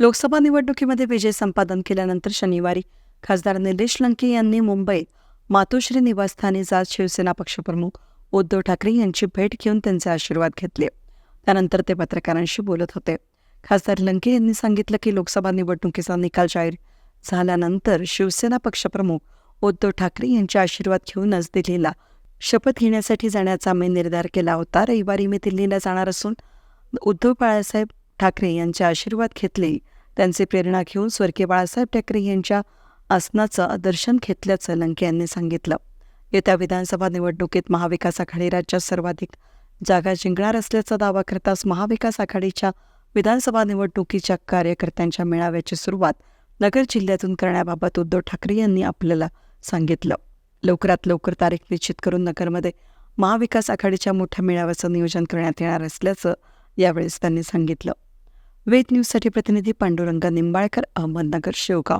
लोकसभा निवडणुकीमध्ये विजय संपादन केल्यानंतर शनिवारी खासदार निलेश लंके यांनी मुंबईत मातोश्री निवासस्थानी जात शिवसेना पक्षप्रमुख उद्धव ठाकरे यांची भेट घेऊन त्यांचे आशीर्वाद घेतले. त्यानंतर ते पत्रकारांशी बोलत होते. खासदार लंके यांनी सांगितलं की लोकसभा निवडणुकीचा निकाल जाहीर झाल्यानंतर शिवसेना पक्षप्रमुख उद्धव ठाकरे यांचे आशीर्वाद घेऊनच दिल्लीला शपथ घेण्यासाठी जाण्याचा मी निर्धार केला होता. रविवारी मी दिल्लीला जाणार असून उद्धव बाळासाहेब ठाकरे यांचे आशीर्वाद घेतले. त्यांचे प्रेरणा घेऊन स्वर्गीय बाळासाहेब ठाकरे यांच्या आसनाचं दर्शन घेतल्याचं लंके यांनी सांगितलं. येत्या विधानसभा निवडणुकीत महाविकास आघाडी राज्यात सर्वाधिक जागा जिंकणार असल्याचा दावा करताच महाविकास आघाडीच्या विधानसभा निवडणुकीच्या कार्यकर्त्यांच्या मेळाव्याची सुरुवात नगर जिल्ह्यातून करण्याबाबत उद्धव ठाकरे यांनी आपल्याला सांगितलं. लवकरात लवकर तारीख निश्चित करून नगरमध्ये महाविकास आघाडीच्या मोठ्या मेळाव्याचं नियोजन करण्यात येणार असल्याचं यावेळेस त्यांनी सांगितलं. वेद न्यूजसाठी प्रतिनिधी पांडुरंग निंबाळकर अहमदनगर शेवगाव.